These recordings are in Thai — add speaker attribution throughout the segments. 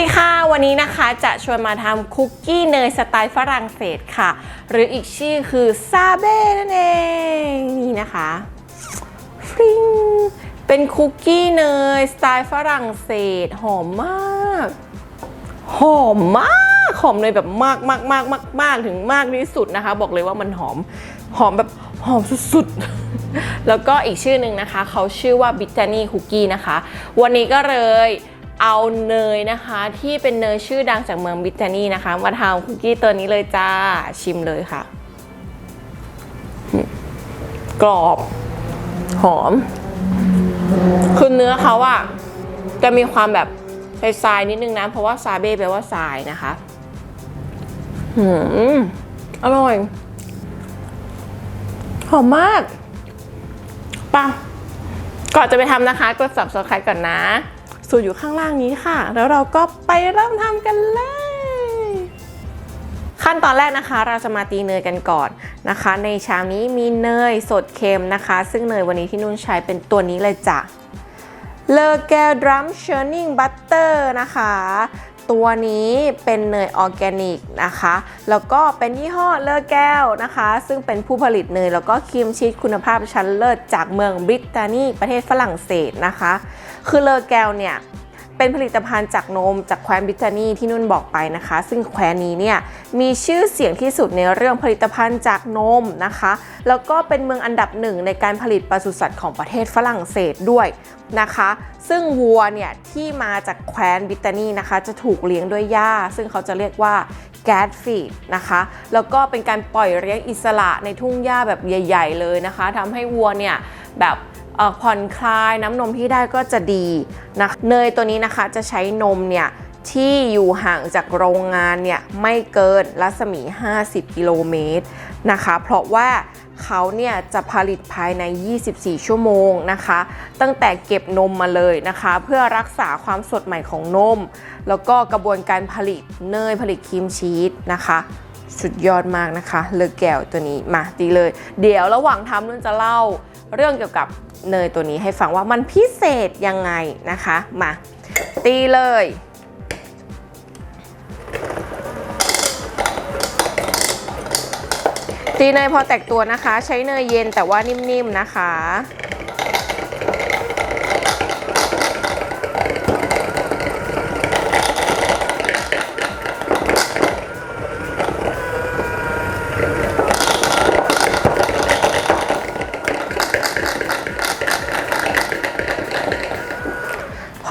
Speaker 1: ดีค่ะ วันนี้นะคะจะชวนมาทำคุกกี้เนยสไตล์ฝรั่งเศสค่ะ หรืออีกชื่อคือซาเบ้นั่นเองนี่นะคะฟริงเป็นคุกกี้เนยสไตล์ฝรั่งเศสหอมมาก หอมมากหอมเลยแบบมากมากมากมากมากถึงมากที่สุดนะคะ บอกเลยว่ามันหอมหอมแบบหอมสุดๆ แล้วก็อีกชื่อหนึ่งนะคะ เขาชื่อว่าบิ t านี่คุกกี้นะคะ วันนี้ก็เลย เอาเนยนะคะ ที่เป็นเนยชื่อดังจากเมืองบิ t านี่นะคะ มาทำคุกกี้ตัวนี้เลยจ้าชิมเลยค่ะ กรอบ หอม คือเนื้อเขาอะจะมีความแบบทรายๆนิดนึงนะ เพราะว่าซาเบ้แปลว่าทรายนะคะหืมอร่อย หอมมากป่ะก่อนจะไปทำนะคะ กด subscribe ก่อนนะ สูตรอยู่ข้างล่างนี้ค่ะ แล้วเราก็ไปเริ่มทำกันเลย ขั้นตอนแรกนะคะ เราจะมาตีเนยกันก่อนนะคะ ในชามนี้มีเนยสดเค็มนะคะ ซึ่งเนยวันนี้ที่นุ่นใช้เป็นตัวนี้เลยจ้ะเลอแกลดรัมเชอร์นิ่งบัตเตอร์นะคะ ตัวนี้เป็นเนยออร์แกนิกนะคะ แล้วก็เป็นยี่ห้อเลอแก้วนะคะ ซึ่งเป็นผู้ผลิตเนยแล้วก็ครีมชีสคุณภาพชั้นเลิศจากเมืองบริตานีประเทศฝรั่งเศสนะคะ คือเลอแก้วเนี่ย เป็นผลิตภัณฑ์จากนมจากแคว้นบริตานีที่นุ่นบอกไปนะคะ ซึ่งแคว้นนี้เนี่ยมีชื่อเสียงที่สุดในเรื่องผลิตภัณฑ์จากนมนะคะ แล้วก็เป็นเมืองอันดับหนึ่งในการผลิตปศุสัตว์ของประเทศฝรั่งเศสด้วยนะคะ ซึ่งวัวเนี่ยที่มาจากแคว้นบิตานีนะคะ จะถูกเลี้ยงด้วยหญ้า ซึ่งเขาจะเรียกว่าแกดฟีดนะคะ แล้วก็เป็นการปล่อยเลี้ยงอิสระในทุ่งหญ้าแบบใหญ่ ๆ เลยนะคะทำให้วัวเนี่ยแบบ ผ่อนคลายน้ำนมที่ได้ก็จะดีนะเนยตัวนี้นะคะจะใช้นมเนี่ยที่อยู่ห่างจากโรงงานเนี่ยไม่เกินรัศมี 50 กิโลเมตรนะคะ เพราะว่าเขาเนี่ยจะผลิตภายใน 24 ชั่วโมงนะคะ ตั้งแต่เก็บนมมาเลยนะคะ เพื่อรักษาความสดใหม่ของนม แล้วก็กระบวนการผลิตเนยผลิตครีมชีสนะคะสุดยอดมากนะคะเลอแก้วตัวนี้มาตีเลย เดี๋ยวระหว่างทำนุ่นจะเล่าเรื่องเกี่ยวกับ เนยตัวนี้ให้ฟังว่ามันพิเศษยังไงนะคะ มา ตีเลยตีเนยพอแตกตัวนะคะ ใช้เนยเย็นแต่ว่านิ่มๆนะคะ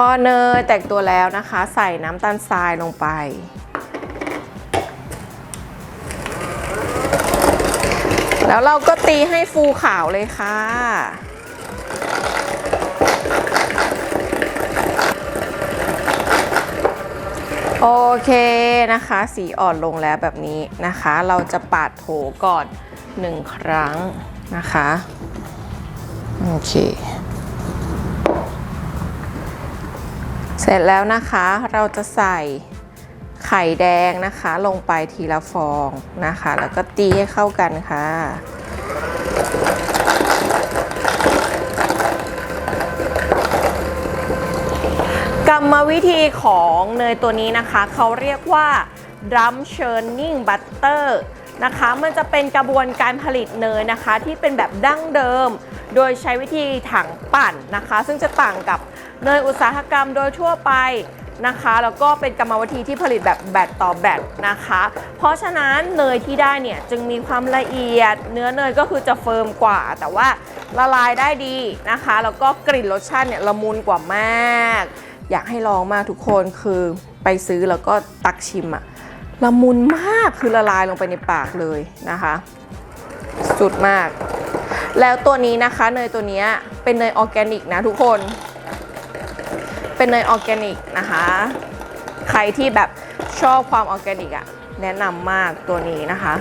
Speaker 1: พอเนยแตกตัวแล้วนะคะ ใส่น้ำตาลทรายลงไป แล้วเราก็ตีให้ฟูขาวเลยค่ะ โอเคนะคะ สีอ่อนลงแล้วแบบนี้นะคะ เราจะปาดโถก่อนหนึ่งครั้งนะคะ โอเค เสร็จแล้วนะคะเราจะใส่ไข่แดงนะคะลงไปทีละฟองนะคะ แล้วก็ตีให้เข้ากันค่ะ กรรมวิธีของเนยตัวนี้นะคะ เขาเรียกว่า drum churning butter นะคะ มันจะเป็นกระบวนการผลิตเนยนะคะ ที่เป็นแบบดั้งเดิม โดยใช้วิธีถังปั่นนะคะ ซึ่งจะต่างกับเนยอุตสาหกรรมโดยทั่วไปนะคะ แล้วก็เป็นกรรมวิธีที่ผลิตแบบแบตต่อแบตนะคะ เพราะฉะนั้นเนยที่ได้เนี่ยจึงมีความละเอียด เนื้อเนยก็คือจะเฟิร์มกว่า แต่ว่าละลายได้ดีนะคะ แล้วก็กลิ่นรสชาติเนี่ยละมุนกว่ามาก อยากให้ลองมากทุกคนคือไปซื้อแล้วก็ตักชิมอะละมุนมากคือละลายลงไปในปากเลยนะคะ สุดมาก แล้วตัวนี้นะคะเนยตัวนี้เป็นเนยออร์แกนิกนะทุกคน เป็นเนยออร์แกนิกนะคะ ใครที่แบบชอบความออร์แกนิกอะแนะนำมากตัวนี้นะคะ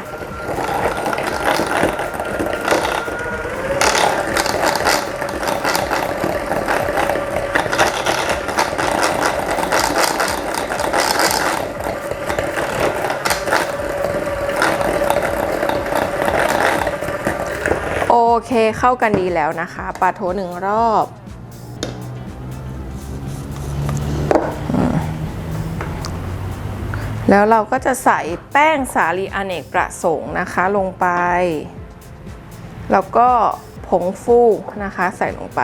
Speaker 1: โอ เข้ากันดีแล้วนะคะ ปาโถหนึ่งรอบ แล้วเราก็จะใส่แป้งสาลีอเนกประสงค์นะคะลงไป แล้วก็ผงฟูนะคะใส่ลงไป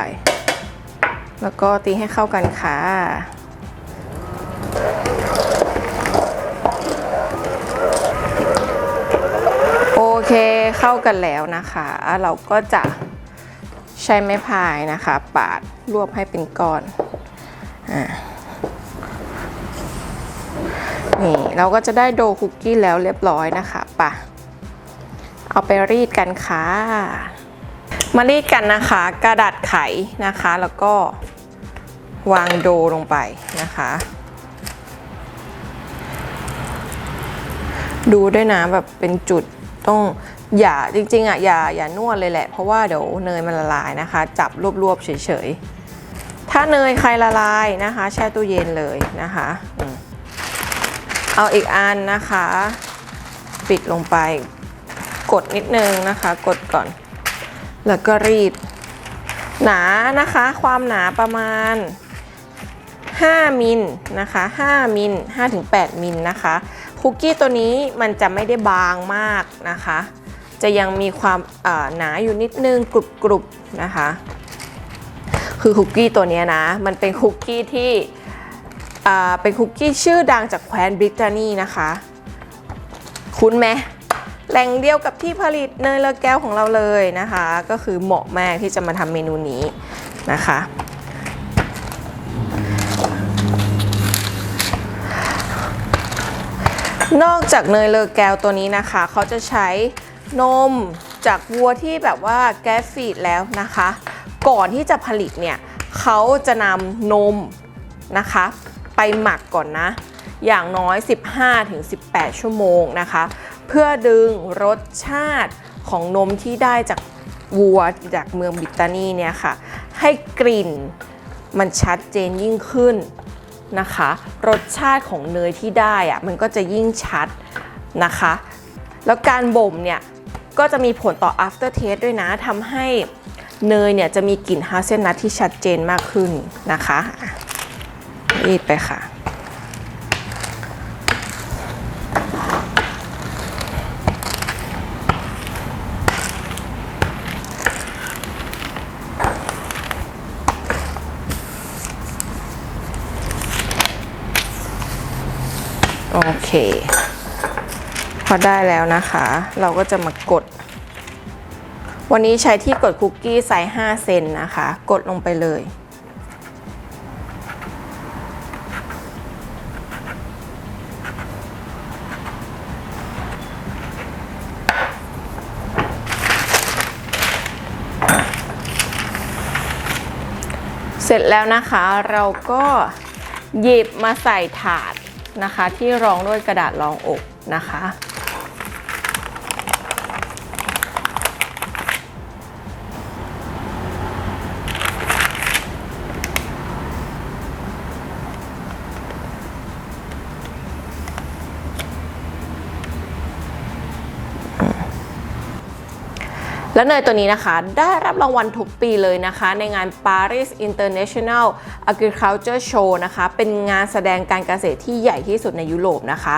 Speaker 1: แล้วก็ตีให้เข้ากันค่ะ เคเข้ากันแล้วนะคะ เราก็จะใช้ไม้พายนะคะ ปาดรวบให้เป็นก้อนอนี่เราก็จะได้โดคุกกี้แล้วเรียบร้อยนะคะปะเอาไปรีดกันค่ะ มารีดกันนะคะ กระดาษไขนะคะ แล้วก็วางโดลงไปนะคะ ดูด้วยนะแบบเป็นจุด ต้องอย่าจริงๆอะอย่าอย่านวดเลยแหละ เพราะว่าเดี๋ยวเนยมันละลายนะคะ จับรวบๆเฉยๆ ถ้าเนยใครละลายนะคะ แช่ตู้เย็นเลยนะคะอเอาอีกอันนะคะ ปิดลงไป กดนิดนึงนะคะ กดก่อน แล้วก็รีด หนานะคะ ความหนาประมาณ 5มิลนะคะ5มิล5-8มิลนะคะ คุกกี้ตัวนี้มันจะไม่ได้บางมากนะคะ จะยังมีความหนาอยู่นิดนึงกรุบๆนะคะ คือคุกกี้ตัวนี้นะ มันเป็นคุกกี้ที่เป็นคุกกี้ชื่อดังจากแคว้นบริตานีนะคะ คุ้นไหมแหล่งเดียวกับที่ผลิตเนยเลอแก้วของเราเลยนะคะ ก็คือเหมาะมากที่จะมาทำเมนูนี้นะคะ นอกจากเนยเลอแก้วตัวนี้นะคะ เขาจะใช้นมจากวัวที่แบบว่าแก๊สฟีดแล้วนะคะ ก่อนที่จะผลิตเนี่ยเขาจะนำนมนะคะ ไปหมักก่อนนะ อย่างน้อย 15-18 ชั่วโมงนะคะ เพื่อดึงรสชาติของนมที่ได้จากวัวจากเมืองบริตานีเนี่ยค่ะ ให้กลิ่นมันชัดเจนยิ่งขึ้น นะคะ รสชาติของเนยที่ได้อะมันก็จะยิ่งชัดนะคะ แล้วการบ่มเนี่ย ก็จะมีผลต่อ after taste ด้วยนะทำให้เนยเนี่ยจะมีกลิ่นฮาเซลนัทที่ชัดเจนมากขึ้นนะคะอะรีดไปค่ะ โอ เคพอได้แล้วนะคะ เราก็จะมากด วันนี้ใช้ที่กดคุกกี้ไซส์5เซนนะคะ กดลงไปเลย เสร็จแล้วนะคะเราก็หยิบมาใส่ถาด นะคะ ที่รองด้วยกระดาษรองอกนะคะ และเนยตัวนี้นะคะได้รับรางวัลทุกปีเลยนะคะ ในงาน Paris International Agriculture Show นะคะ เป็นงานแสดงการเกษตรที่ใหญ่ที่สุดในยุโรปนะคะ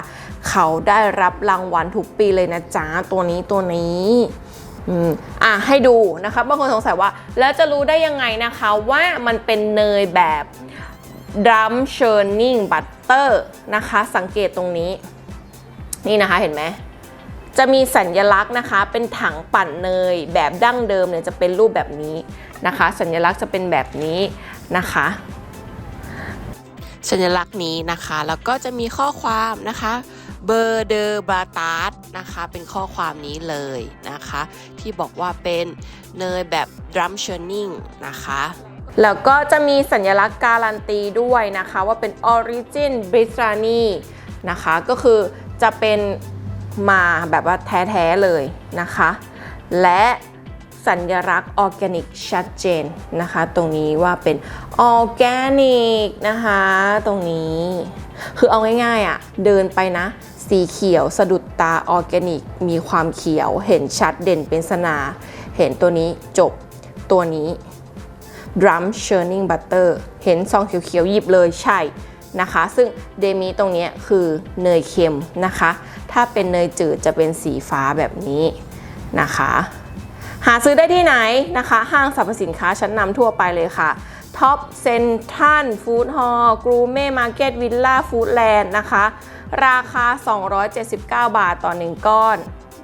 Speaker 1: เขาได้รับรางวัลทุกปีเลยนะจ๊ะ ตัวนี้ตัวนี้อืมอะให้ดูนะคะบางคนสงสัยว่า แล้วจะรู้ได้ยังไงนะคะว่ามันเป็นเนยแบบ drum churning butter นะคะ สังเกตตรงนี้ นี่นะคะเห็นไหม จะมีสัญลักษณ์นะคะ เป็นถังปั่นเนย แบบดั้งเดิมเนี่ยจะเป็นรูปแบบนี้นะคะ สัญลักษณ์จะเป็นแบบนี้นะคะ สัญลักษณ์นี้นะคะ แล้วก็จะมีข้อความนะคะเบอร์เดอร์บาตาร์ดนะคะ เป็นข้อความนี้เลยนะคะ ที่บอกว่าเป็นเนยแบบดรัมเชอร์นิงนะคะ แล้วก็จะมีสัญลักษณ์การันตีด้วยนะคะ ว่าเป็น Origin b r i t a n i นะคะ ก็คือจะเป็น มาแบบว่าแท้ๆเลยนะคะ และสัญลักษณ์ออร์แกนิกชัดเจนนะคะ ตรงนี้ว่าเป็นออร์แกนิกนะคะ ตรงนี้ คือเอาง่ายๆอะ่ะ เดินไปนะ สีเขียวสะดุดตาออร์แกนิก มีความเขียวเห็นชัดเด่นเป็นสนา เห็นตัวนี้จบตัวนี้ drum churning butter เห็นซองเขียวๆหยิบเลยใช่ นะคะ ซึ่งเดมิตรงนี้คือเนยเค็มนะคะ ถ้าเป็นเนยจืดจะเป็นสีฟ้าแบบนี้นะคะ หาซื้อได้ที่ไหนนะคะ ห้างสรรพสินค้าชั้นนำทั่วไปเลยค่ะท็อปเซนทันฟู้ดฮอลล์กรูเม่มาร์เก็ตวิลล่าฟู้ดแลนด์นะคะ ราคา 279 บาทต่อ 1 ก้อน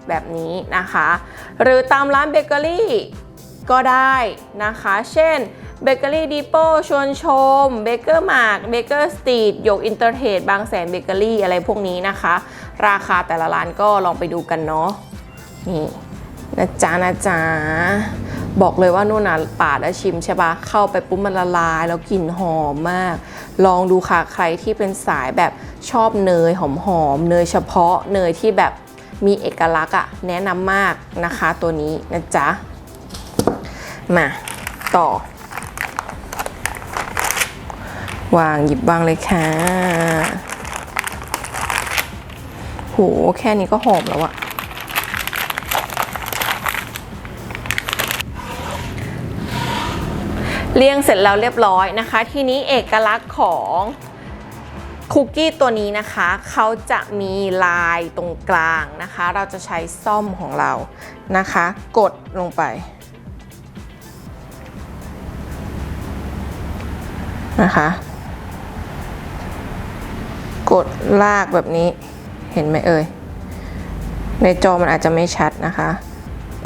Speaker 1: แบบนี้นะคะ หรือตามร้านเบเกอรี่ก็ได้นะคะ เช่น เบเกอรี่ดีโปชวนชม เบเกอร์มาร์กเบเกอร์สตรีทยกอินเตอร์เทดบางแสนเบเกอรี่อะไรพวกนี้นะคะ ราคาแต่ละร้านก็ลองไปดูกันเนาะนี่นะจ๊ะนะจ๊ะบอกเลยว่านู่นน่ะปาดแล้วชิมใช่ปะเข้าไปปุ๊บมันละลาย แล้วกลิ่นหอมมาก ลองดูค่ะใครที่เป็นสายแบบชอบเนยหอมๆเนยเฉพาะเนยที่แบบมีเอกลักษณ์อะแนะนำมากนะคะตัวนี้นะจ๊ะมาต่อ วางหยิบวางเลยค่ะ โห แค่นี้ก็หอมแล้วอะเรียงเสร็จแล้วเรียบร้อยนะคะ ทีนี้เอกลักษณ์ของคุกกี้ตัวนี้นะคะ เขาจะมีลายตรงกลางนะคะ เราจะใช้ซ่อมของเรานะคะ กดลงไปนะคะ กดลากแบบนี้เห็นไหมเอ่ย ในจอมันอาจจะไม่ชัดนะคะ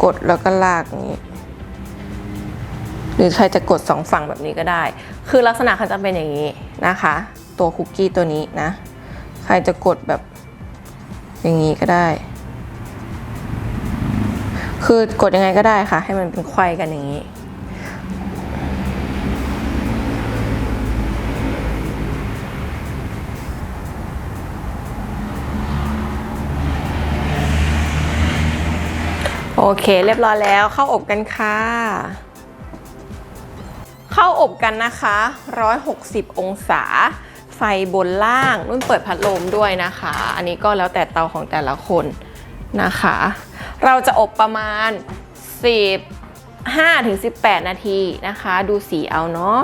Speaker 1: กดแล้วก็ลากอย่างนี้ หรือใครจะกดสองฝั่งแบบนี้ก็ได้ คือลักษณะเขาจะเป็นอย่างนี้นะคะ ตัวคุกกี้ตัวนี้นะ ใครจะกดแบบอย่างนี้ก็ได้ คือกดยังไงก็ได้ค่ะ ให้มันเป็นไขว้กันอย่างนี้ โอเค เรียบร้อยแล้วเข้าอบกันค่ะ เข้าอบกันนะคะ 160 องศา ไฟบนล่างนุ่นเปิดพัดลมด้วยนะคะ อันนี้ก็แล้วแต่เตาของแต่ละคนนะคะ เราจะอบประมาณ 15-18 นาทีนะคะ ดูสีเอาเนาะ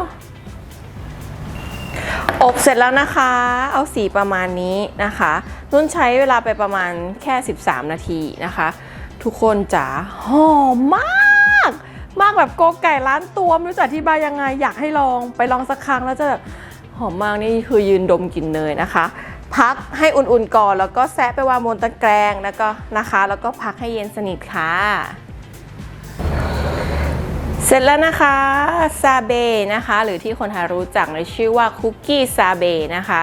Speaker 1: อบเสร็จแล้วนะคะ เอาสีประมาณนี้นะคะ นุ่นใช้เวลาไปประมาณแค่ 13 นาทีนะคะ ทุกคนจ๋าหอมมาก มากแบบโกไก่ร้านตัวไม่รู้จะอธิบายยังไงอยากให้ลองไปลองสักครั้งแล้วจะแบบหอมมากนี่คือยืนดมกลิ่นเนยนะคะ พักให้อุ่นๆก่อนแล้วก็แซะไปวางบนตะแกรงแล้วก็นะคะ แล้วก็พักให้เย็นสนิทค่ะ เสร็จแล้วนะคะซาเบนะคะ หรือที่คนไทยรู้จักในชื่อว่าคุกกี้ซาเบนะคะ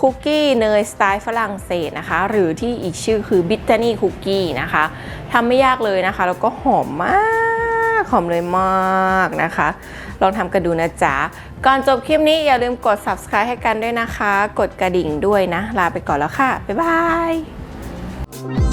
Speaker 1: คุกกี้เนยสไตล์ฝรั่งเศสนะคะ หรือที่อีกชื่อคือบิตตานี่คุกกี้นะคะทำไม่ยากเลยนะคะ แล้วก็หอมมากหอมเลยมากนะคะ ลองทำกันดูนะจ๊ะ ก่อนจบคลิปนี้อย่าลืมกด subscribe ให้กันด้วยนะคะ กดกระดิ่งด้วยนะ ลาไปก่อนแล้วค่ะ บ๊ายบาย